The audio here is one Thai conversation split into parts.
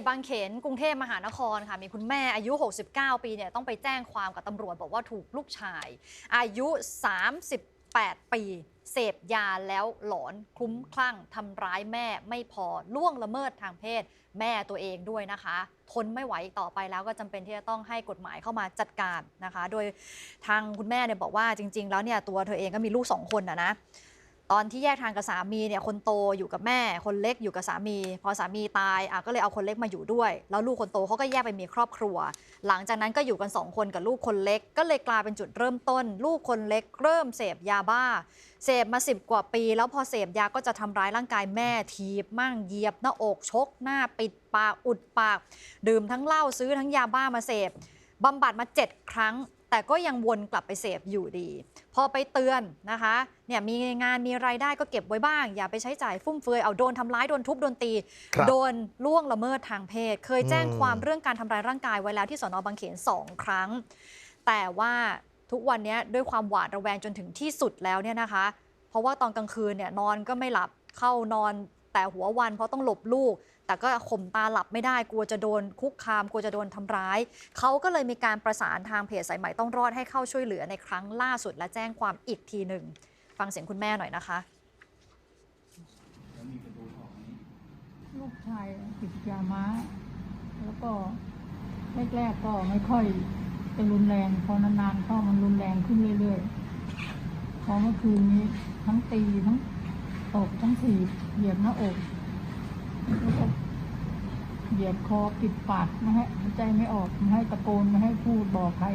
ตบางเขนกรุงเทพมหานครค่ะมีคุณแม่อายุ 69 ปีเนี่ยต้องไปแจ้งความกับตำรวจบอกว่าถูกลูกชาย อายุ 38 ปี เสพยาแล้วหลอนคลุ้มคลั่งทำร้ายแม่ไม่พอล่วงละเมิดทางเพศ แม่ตัวเองด้วยนะคะ ทนไม่ไหวอีกต่อไปแล้วก็จำเป็นที่จะต้องให้กฎหมายเข้ามาจัดการนะคะ โดยทางคุณแม่เนี่ยบอกว่าจริง ๆ แล้วเนี่ยตัวเธอเองก็มีลูกสองคนนะนะ ตอนที่แยกทางกับสามีเนี่ยคนโตอยู่กับแม่ คนเล็กอยู่กับสามี พอสามีตายอะก็เลยเอาคนเล็กมาอยู่ด้วย แล้วลูกคนโตเขาก็แยกไปมีครอบครัว หลังจากนั้นก็อยู่กันสองคนกับลูกคนเล็ก ก็เลยกลายเป็นจุดเริ่มต้น ลูกคนเล็ก เริ่มเสพยาบ้า เสพมาสิบกว่าปี แล้วพอเสพยาก็จะทำร้ายร่างกายแม่ทีบมั่งเหยียบหน้าอกชก หน้าปิดปากอุดปาก ดื่มทั้งเหล้าซื้อทั้งยาบ้ามาเสพบำบัดมา 7 ครั้ง แต่ก็ยังวนกลับไปเสพอยู่ดี พอไปเตือนนะคะเนี่ยมีงานมีรายได้ก็เก็บไว้บ้าง อย่าไปใช้จ่ายฟุ่มเฟือยเอาโดนทำร้ายโดนทุบโดนตีครับโดนล่วงละเมิดทางเพศ เคยแจ้งอืมความเรื่องการทำร้ายร่างกายไว้แล้วที่สนบางเขนสองครั้ง แต่ว่าทุกวันนี้ด้วยความหวาดระแวงจนถึงที่สุดแล้วเนี่ยนะคะ เพราะว่าตอนกลางคืนเนี่ยนอนก็ไม่หลับเข้านอน แต่หัววันเพราะต้องหลบลูก แต่ก็ข่มตาหลับไม่ได้กลัวจะโดนคุกคามกลัวจะโดนทำร้าย เขาก็เลยมีการประสานทางเพจสายใหม่ต้องรอดให้เข้าช่วยเหลือในครั้งล่าสุดและแจ้งความอีกทีหนึ่งฟังเสียงคุณแม่หน่อยนะคะลูกชายติดยาม้า แล้วก็แรกๆก็ไม่ค่อยจะรุนแรงพอนานๆเข้ามันรุนแรงขึ้นเรื่อยๆพอเมื่อคืนนี้ทั้งตีทั้ง ตบทั้งถีบเหยียบหน้าอกแล้วก็เหยียบคอปิดปากไม่ให้หายใจไม่ออกไม่ให้ตะโกนไม่ให้พูดบอกใคร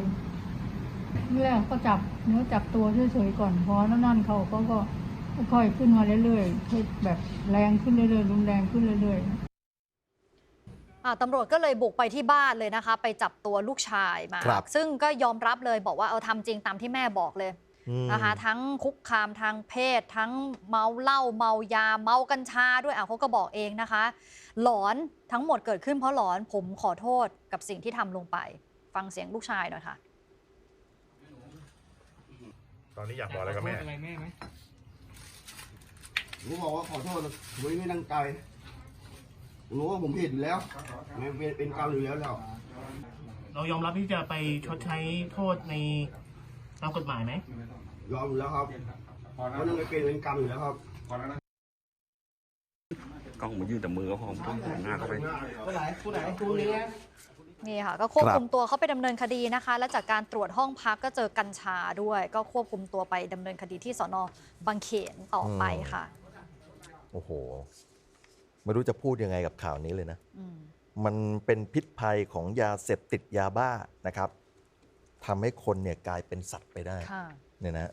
แรกก็จับเนื้อจับตัวเฉยๆก่อนพอนั่นๆเขาก็ก็ค่อยๆขึ้นมาเรื่อยๆให้แบบแรงขึ้นเรื่อยๆรุนแรงขึ้นเรื่อยๆอ่าตำรวจก็เลยบุกไปที่บ้านเลยนะคะ ไปจับตัวลูกชายมาครับซึ่งก็ยอมรับเลยบอกว่าเอาทำจริงตามที่แม่บอกเลยอืม นะคะทั้งคุกคามทางเพศ ทั้งเมาเหล้าเมายาเมากัญชาด้วยอะเขาก็บอกเองนะคะ หลอนทั้งหมดเกิดขึ้นเพราะหลอนผมขอโทษกับสิ่งที่ทำลงไป ฟังเสียงลูกชายหน่อยค่ะ ตอนนี้อยากบอกอะไรกับแม่ อะไรแม่ไหมผมบอกว่าขอโทษนะผมไม่ตั้งใจผมรู้ว่าผมผิดอยู่แล้วมันเป็นเป็นกรรมอยู่แล้วแล้ว เรายอมรับที่จะไปชดใช้โทษใน ตามกฎหมายไหม ยอมอยู่แล้วครับเพราะนั่นมันเป็นเป็นกรรมอยู่แล้วครับกล้องมายื่นแต่มือก็พอไม่ต้องหันหน้าเข้าไป ผู้ไหนผู้ไหนผู้นี้ นี่ค่ะก็ควบครับคุมตัวเขาไปดำเนินคดีนะคะ และจากการตรวจห้องพักก็เจอกัญชาด้วย ก็ควบคุมตัวไปดำเนินคดีที่สนบางเขนต่อไปค่ะโอ้โห ไม่รู้จะพูดยังไงกับข่าวนี้เลยนะ อืม มันเป็นพิษภัยของยาเสพติดยาบ้านะครับ ทำให้คนเนี่ยกลายเป็นสัตว์ไปได้ค่ะเนี่ยนะ